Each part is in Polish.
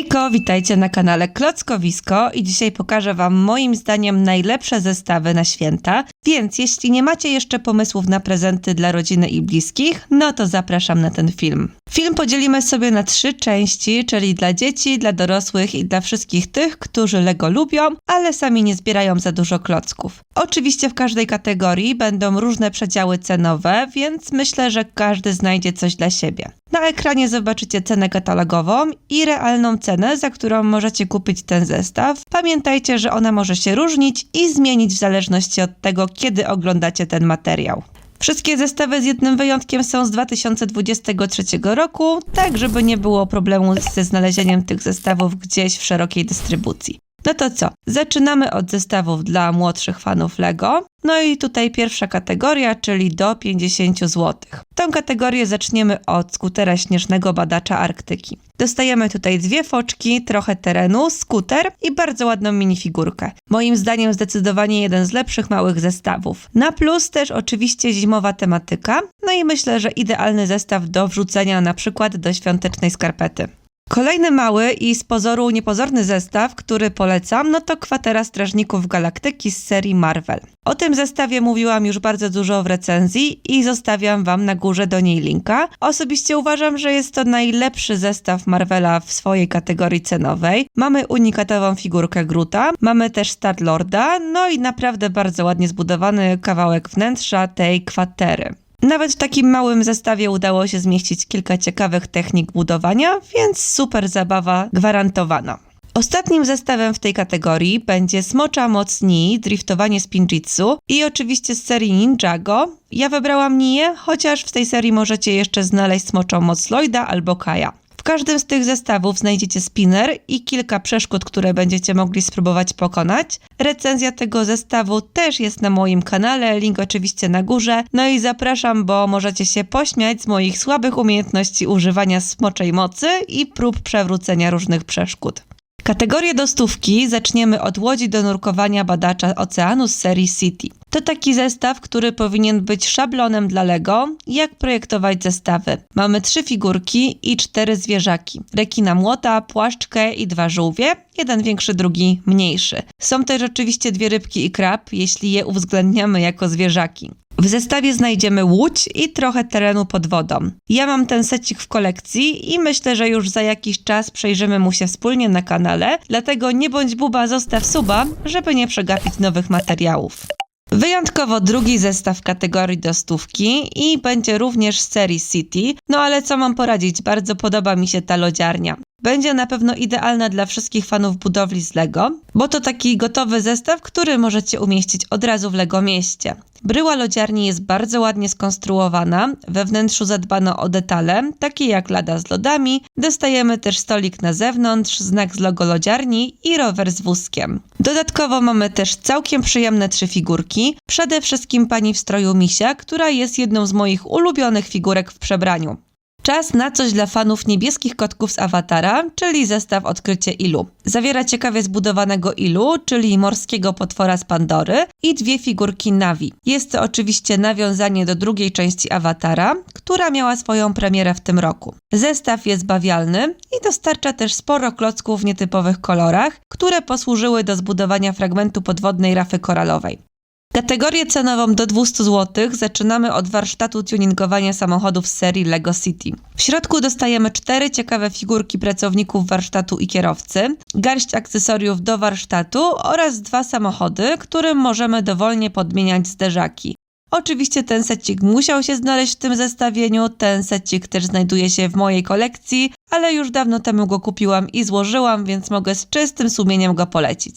Hejko, witajcie na kanale Klockowisko i dzisiaj pokażę Wam moim zdaniem najlepsze zestawy na święta, więc jeśli nie macie jeszcze pomysłów na prezenty dla rodziny i bliskich, no to zapraszam na ten film. Film podzielimy sobie na trzy części, czyli dla dzieci, dla dorosłych i dla wszystkich tych, którzy Lego lubią, ale sami nie zbierają za dużo klocków. Oczywiście w każdej kategorii będą różne przedziały cenowe, więc myślę, że każdy znajdzie coś dla siebie. Na ekranie zobaczycie cenę katalogową i realną cenę, za którą możecie kupić ten zestaw. Pamiętajcie, że ona może się różnić i zmienić w zależności od tego, kiedy oglądacie ten materiał. Wszystkie zestawy z jednym wyjątkiem są z 2023 roku, tak żeby nie było problemu ze znalezieniem tych zestawów gdzieś w szerokiej dystrybucji. No to co? Zaczynamy od zestawów dla młodszych fanów Lego. No i tutaj pierwsza kategoria, czyli do 50 zł. Tą kategorię zaczniemy od skutera śnieżnego badacza Arktyki. Dostajemy tutaj dwie foczki, trochę terenu, skuter i bardzo ładną minifigurkę. Moim zdaniem zdecydowanie jeden z lepszych małych zestawów. Na plus też oczywiście zimowa tematyka, no i myślę, że idealny zestaw do wrzucenia na przykład do świątecznej skarpety. Kolejny mały i z pozoru niepozorny zestaw, który polecam, no to kwatera Strażników Galaktyki z serii Marvel. O tym zestawie mówiłam już bardzo dużo w recenzji i zostawiam Wam na górze do niej linka. Osobiście uważam, że jest to najlepszy zestaw Marvela w swojej kategorii cenowej. Mamy unikatową figurkę Gruta, mamy też Star-Lorda, no i naprawdę bardzo ładnie zbudowany kawałek wnętrza tej kwatery. Nawet w takim małym zestawie udało się zmieścić kilka ciekawych technik budowania, więc super zabawa gwarantowana. Ostatnim zestawem w tej kategorii będzie Smocza Moc Nii, driftowanie z Pinjitsu i oczywiście z serii Ninjago. Ja wybrałam Niję, chociaż w tej serii możecie jeszcze znaleźć Smoczą Moc Lloyda albo Kaja. Każdym z tych zestawów znajdziecie spinner i kilka przeszkód, które będziecie mogli spróbować pokonać. Recenzja tego zestawu też jest na moim kanale, link oczywiście na górze. No i zapraszam, bo możecie się pośmiać z moich słabych umiejętności używania smoczej mocy i prób przewrócenia różnych przeszkód. Kategorię do stówki zaczniemy od łodzi do nurkowania badacza oceanu z serii City. To taki zestaw, który powinien być szablonem dla Lego, jak projektować zestawy. Mamy trzy figurki i cztery zwierzaki. Rekina młota, płaszczkę i dwa żółwie, jeden większy, drugi mniejszy. Są też oczywiście dwie rybki i krab, jeśli je uwzględniamy jako zwierzaki. W zestawie znajdziemy łódź i trochę terenu pod wodą. Ja mam ten secik w kolekcji i myślę, że już za jakiś czas przejrzymy mu się wspólnie na kanale, dlatego nie bądź buba, zostaw suba, żeby nie przegapić nowych materiałów. Wyjątkowo drugi zestaw kategorii do stówki i będzie również z serii City, no ale co mam poradzić, bardzo podoba mi się ta lodziarnia. Będzie na pewno idealna dla wszystkich fanów budowli z Lego, bo to taki gotowy zestaw, który możecie umieścić od razu w Lego mieście. Bryła lodziarni jest bardzo ładnie skonstruowana, we wnętrzu zadbano o detale, takie jak lada z lodami, dostajemy też stolik na zewnątrz, znak z logo lodziarni i rower z wózkiem. Dodatkowo mamy też całkiem przyjemne trzy figurki, przede wszystkim pani w stroju misia, która jest jedną z moich ulubionych figurek w przebraniu. Czas na coś dla fanów niebieskich kotków z Awatara, czyli zestaw Odkrycie Ilu. Zawiera ciekawie zbudowanego Ilu, czyli morskiego potwora z Pandory i dwie figurki Navi. Jest to oczywiście nawiązanie do drugiej części Awatara, która miała swoją premierę w tym roku. Zestaw jest bawialny i dostarcza też sporo klocków w nietypowych kolorach, które posłużyły do zbudowania fragmentu podwodnej rafy koralowej. Kategorię cenową do 200 zł zaczynamy od warsztatu tuningowania samochodów z serii Lego City. W środku dostajemy cztery ciekawe figurki pracowników warsztatu i kierowcy, garść akcesoriów do warsztatu oraz dwa samochody, którym możemy dowolnie podmieniać zderzaki. Oczywiście ten secik musiał się znaleźć w tym zestawieniu, ten secik też znajduje się w mojej kolekcji, ale już dawno temu go kupiłam i złożyłam, więc mogę z czystym sumieniem go polecić.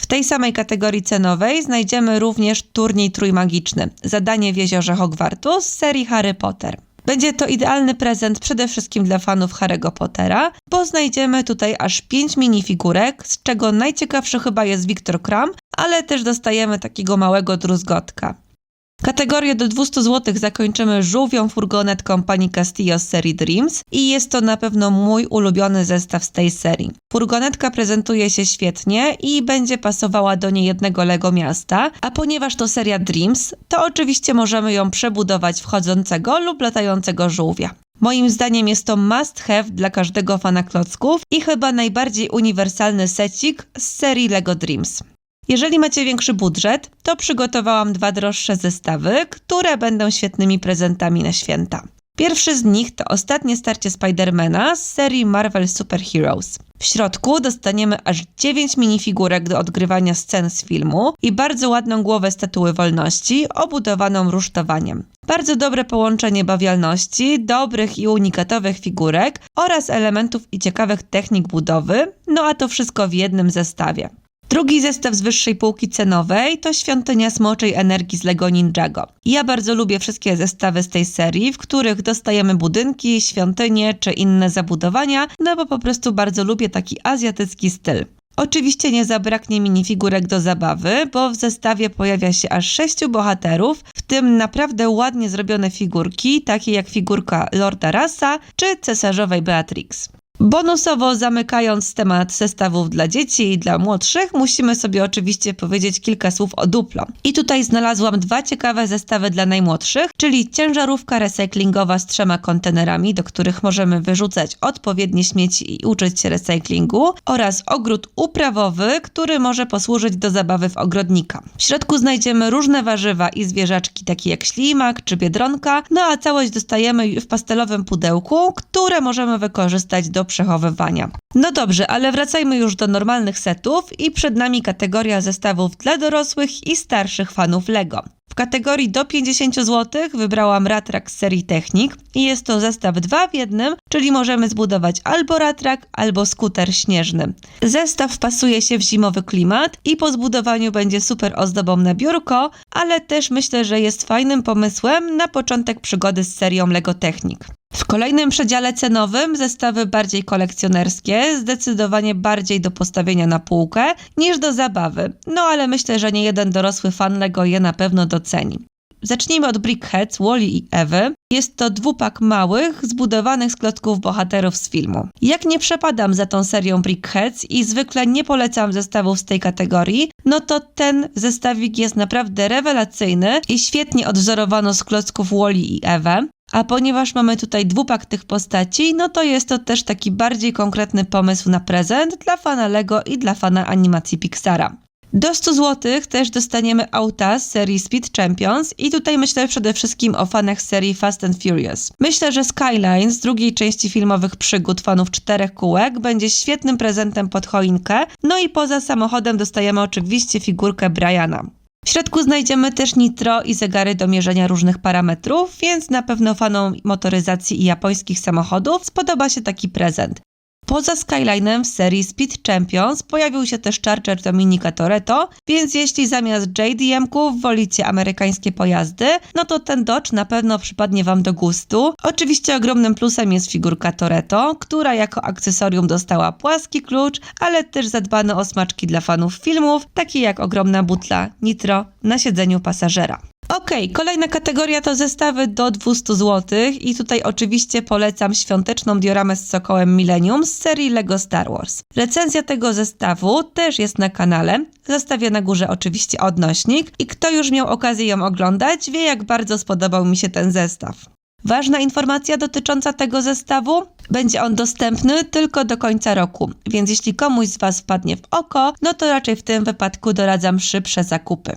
W tej samej kategorii cenowej znajdziemy również turniej trójmagiczny, zadanie w jeziorze Hogwartu z serii Harry Potter. Będzie to idealny prezent przede wszystkim dla fanów Harry'ego Pottera, bo znajdziemy tutaj aż 5 minifigurek, z czego najciekawszy chyba jest Victor Kram, ale też dostajemy takiego małego druzgotka. Kategorię do 200 zł zakończymy żółwią furgonetką pani Castillo z serii Dreams i jest to na pewno mój ulubiony zestaw z tej serii. Furgonetka prezentuje się świetnie i będzie pasowała do niejednego Lego miasta, a ponieważ to seria Dreams, to oczywiście możemy ją przebudować w chodzącego lub latającego żółwia. Moim zdaniem jest to must have dla każdego fana klocków i chyba najbardziej uniwersalny secik z serii LEGO Dreams. Jeżeli macie większy budżet, to przygotowałam dwa droższe zestawy, które będą świetnymi prezentami na święta. Pierwszy z nich to ostatnie starcie Spidermana z serii Marvel Super Heroes. W środku dostaniemy aż 9 minifigurek do odgrywania scen z filmu i bardzo ładną głowę statuły wolności obudowaną rusztowaniem. Bardzo dobre połączenie bawialności, dobrych i unikatowych figurek oraz elementów i ciekawych technik budowy, no a to wszystko w jednym zestawie. Drugi zestaw z wyższej półki cenowej to Świątynia Smoczej Energii z Lego Ninjago. Ja bardzo lubię wszystkie zestawy z tej serii, w których dostajemy budynki, świątynie czy inne zabudowania, no bo po prostu bardzo lubię taki azjatycki styl. Oczywiście nie zabraknie minifigurek do zabawy, bo w zestawie pojawia się aż sześciu bohaterów, w tym naprawdę ładnie zrobione figurki, takie jak figurka Lorda Rasa czy cesarzowej Beatrix. Bonusowo zamykając temat zestawów dla dzieci i dla młodszych, musimy sobie oczywiście powiedzieć kilka słów o Duplo. I tutaj znalazłam dwa ciekawe zestawy dla najmłodszych, czyli ciężarówka recyklingowa z trzema kontenerami, do których możemy wyrzucać odpowiednie śmieci i uczyć się recyklingu, oraz ogród uprawowy, który może posłużyć do zabawy w ogrodnika. W środku znajdziemy różne warzywa i zwierzaczki, takie jak ślimak czy biedronka, no a całość dostajemy w pastelowym pudełku, które możemy wykorzystać do przechowywania. No dobrze, ale wracajmy już do normalnych setów i przed nami kategoria zestawów dla dorosłych i starszych fanów LEGO. W kategorii do 50 zł wybrałam Ratrak z serii Technik i jest to zestaw 2 w jednym, czyli możemy zbudować albo Ratrak, albo skuter śnieżny. Zestaw pasuje się w zimowy klimat i po zbudowaniu będzie super ozdobą na biurko, ale też myślę, że jest fajnym pomysłem na początek przygody z serią LEGO Technik. W kolejnym przedziale cenowym zestawy bardziej kolekcjonerskie, zdecydowanie bardziej do postawienia na półkę niż do zabawy. No ale myślę, że nie jeden dorosły fan Lego je na pewno Zacznijmy od Brickheads, Wally i Ewy. Jest to dwupak małych, zbudowanych z klocków bohaterów z filmu. Jak nie przepadam za tą serią Brickheads i zwykle nie polecam zestawów z tej kategorii, no to ten zestawik jest naprawdę rewelacyjny i świetnie odwzorowano z klocków Wally i Ewę. A ponieważ mamy tutaj dwupak tych postaci, no to jest to też taki bardziej konkretny pomysł na prezent dla fana Lego i dla fana animacji Pixara. Do 100 zł też dostaniemy auta z serii Speed Champions i tutaj myślę przede wszystkim o fanach serii Fast and Furious. Myślę, że Skyline z drugiej części filmowych przygód fanów czterech kółek będzie świetnym prezentem pod choinkę, no i poza samochodem dostajemy oczywiście figurkę Briana. W środku znajdziemy też nitro i zegary do mierzenia różnych parametrów, więc na pewno fanom motoryzacji i japońskich samochodów spodoba się taki prezent. Poza Skylinem w serii Speed Champions pojawił się też Charger Dominica Toretto, więc jeśli zamiast JDM-ków wolicie amerykańskie pojazdy, no to ten Dodge na pewno przypadnie Wam do gustu. Oczywiście ogromnym plusem jest figurka Toretto, która jako akcesorium dostała płaski klucz, ale też zadbano o smaczki dla fanów filmów, takie jak ogromna butla nitro na siedzeniu pasażera. Okay, kolejna kategoria to zestawy do 200 zł i tutaj oczywiście polecam świąteczną dioramę z Sokołem Millennium z serii LEGO Star Wars. Recenzja tego zestawu też jest na kanale, zostawię na górze oczywiście odnośnik i kto już miał okazję ją oglądać wie jak bardzo spodobał mi się ten zestaw. Ważna informacja dotycząca tego zestawu. Będzie on dostępny tylko do końca roku, więc jeśli komuś z Was wpadnie w oko, no to raczej w tym wypadku doradzam szybsze zakupy.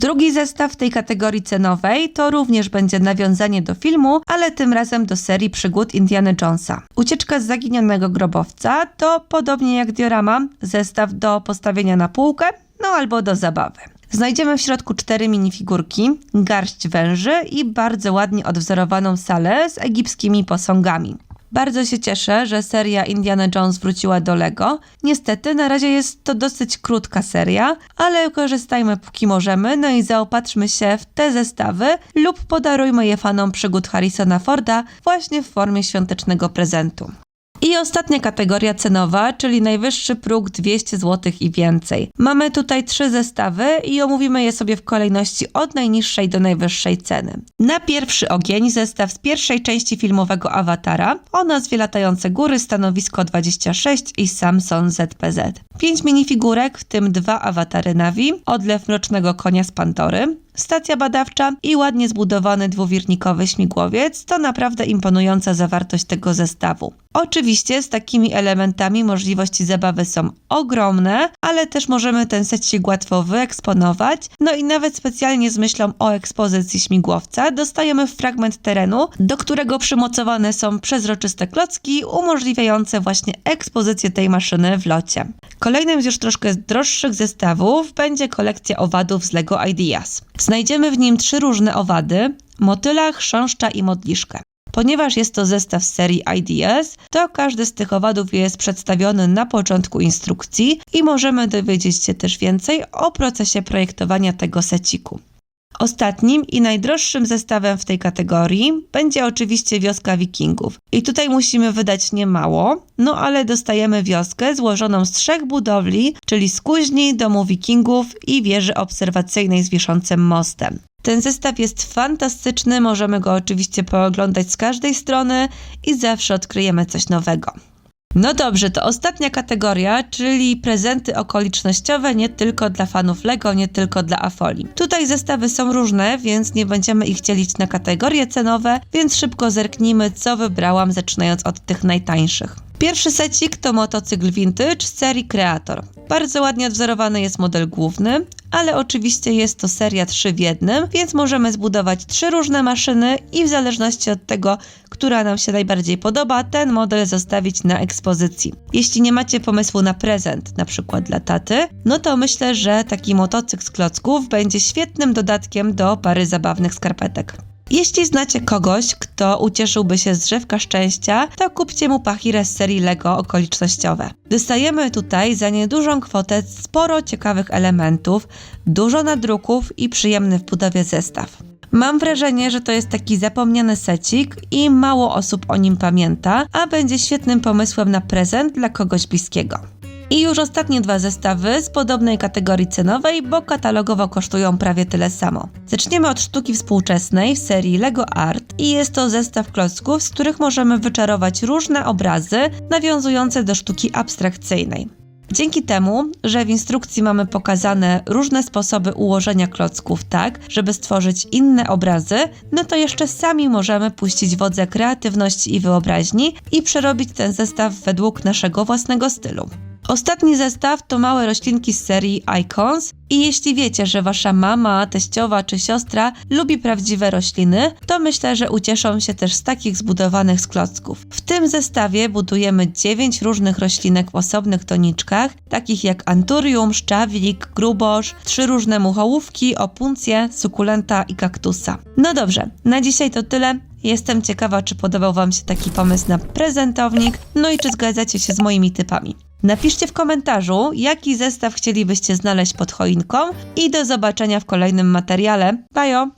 Drugi zestaw tej kategorii cenowej to również będzie nawiązanie do filmu, ale tym razem do serii przygód Indiana Jonesa. Ucieczka z zaginionego grobowca to podobnie jak diorama, zestaw do postawienia na półkę, no albo do zabawy. Znajdziemy w środku cztery minifigurki, garść węży i bardzo ładnie odwzorowaną salę z egipskimi posągami. Bardzo się cieszę, że seria Indiana Jones wróciła do Lego. Niestety, na razie jest to dosyć krótka seria, ale korzystajmy póki możemy, no i zaopatrzmy się w te zestawy lub podarujmy je fanom przygód Harrisona Forda właśnie w formie świątecznego prezentu. I ostatnia kategoria cenowa, czyli najwyższy próg 200 zł i więcej. Mamy tutaj trzy zestawy i omówimy je sobie w kolejności od najniższej do najwyższej ceny. Na pierwszy ogień zestaw z pierwszej części filmowego Awatara o nazwie Latające Góry, stanowisko 26 i Samson ZPZ. Pięć minifigurek, w tym dwa awatary Navi, odlew Mrocznego Konia z Pandory, stacja badawcza i ładnie zbudowany dwuwirnikowy śmigłowiec to naprawdę imponująca zawartość tego zestawu. Oczywiście z takimi elementami możliwości zabawy są ogromne, ale też możemy ten secik łatwo wyeksponować. No i nawet specjalnie z myślą o ekspozycji śmigłowca dostajemy fragment terenu, do którego przymocowane są przezroczyste klocki umożliwiające właśnie ekspozycję tej maszyny w locie. Kolejnym z już troszkę droższych zestawów będzie kolekcja owadów z LEGO Ideas. Znajdziemy w nim trzy różne owady, motyla, chrząszcza i modliszkę. Ponieważ jest to zestaw serii IDS, to każdy z tych owadów jest przedstawiony na początku instrukcji i możemy dowiedzieć się też więcej o procesie projektowania tego seciku. Ostatnim i najdroższym zestawem w tej kategorii będzie oczywiście wioska wikingów. I tutaj musimy wydać niemało, no ale dostajemy wioskę złożoną z trzech budowli, czyli z kuźni, domu wikingów i wieży obserwacyjnej z wiszącym mostem. Ten zestaw jest fantastyczny, możemy go oczywiście pooglądać z każdej strony i zawsze odkryjemy coś nowego. No dobrze, to ostatnia kategoria, czyli prezenty okolicznościowe nie tylko dla fanów Lego, nie tylko dla Afoli. Tutaj zestawy są różne, więc nie będziemy ich dzielić na kategorie cenowe, więc szybko zerknijmy, co wybrałam, zaczynając od tych najtańszych. Pierwszy secik to motocykl vintage serii Creator. Bardzo ładnie odwzorowany jest model główny, ale oczywiście jest to seria 3 w jednym, więc możemy zbudować trzy różne maszyny i w zależności od tego, która nam się najbardziej podoba, ten model zostawić na ekspozycji. Jeśli nie macie pomysłu na prezent, na przykład dla taty, no to myślę, że taki motocykl z klocków będzie świetnym dodatkiem do pary zabawnych skarpetek. Jeśli znacie kogoś, kto ucieszyłby się z drzewka szczęścia, to kupcie mu pachirę z serii LEGO okolicznościowe. Dostajemy tutaj za niedużą kwotę sporo ciekawych elementów, dużo nadruków i przyjemny w budowie zestaw. Mam wrażenie, że to jest taki zapomniany secik i mało osób o nim pamięta, a będzie świetnym pomysłem na prezent dla kogoś bliskiego. I już ostatnie dwa zestawy z podobnej kategorii cenowej, bo katalogowo kosztują prawie tyle samo. Zaczniemy od sztuki współczesnej w serii Lego Art i jest to zestaw klocków, z których możemy wyczarować różne obrazy nawiązujące do sztuki abstrakcyjnej. Dzięki temu, że w instrukcji mamy pokazane różne sposoby ułożenia klocków tak, żeby stworzyć inne obrazy, no to jeszcze sami możemy puścić wodze kreatywności i wyobraźni i przerobić ten zestaw według naszego własnego stylu. Ostatni zestaw to małe roślinki z serii Icons i jeśli wiecie, że wasza mama, teściowa czy siostra lubi prawdziwe rośliny, to myślę, że ucieszą się też z takich zbudowanych z klocków. W tym zestawie budujemy 9 różnych roślinek w osobnych toniczkach, takich jak anturium, szczawik, grubosz, trzy różne muchołówki, opuncje, sukulenta i kaktusa. No dobrze, na dzisiaj to tyle. Jestem ciekawa, czy podobał Wam się taki pomysł na prezentownik, no i czy zgadzacie się z moimi typami. Napiszcie w komentarzu, jaki zestaw chcielibyście znaleźć pod choinką i do zobaczenia w kolejnym materiale. Bajo!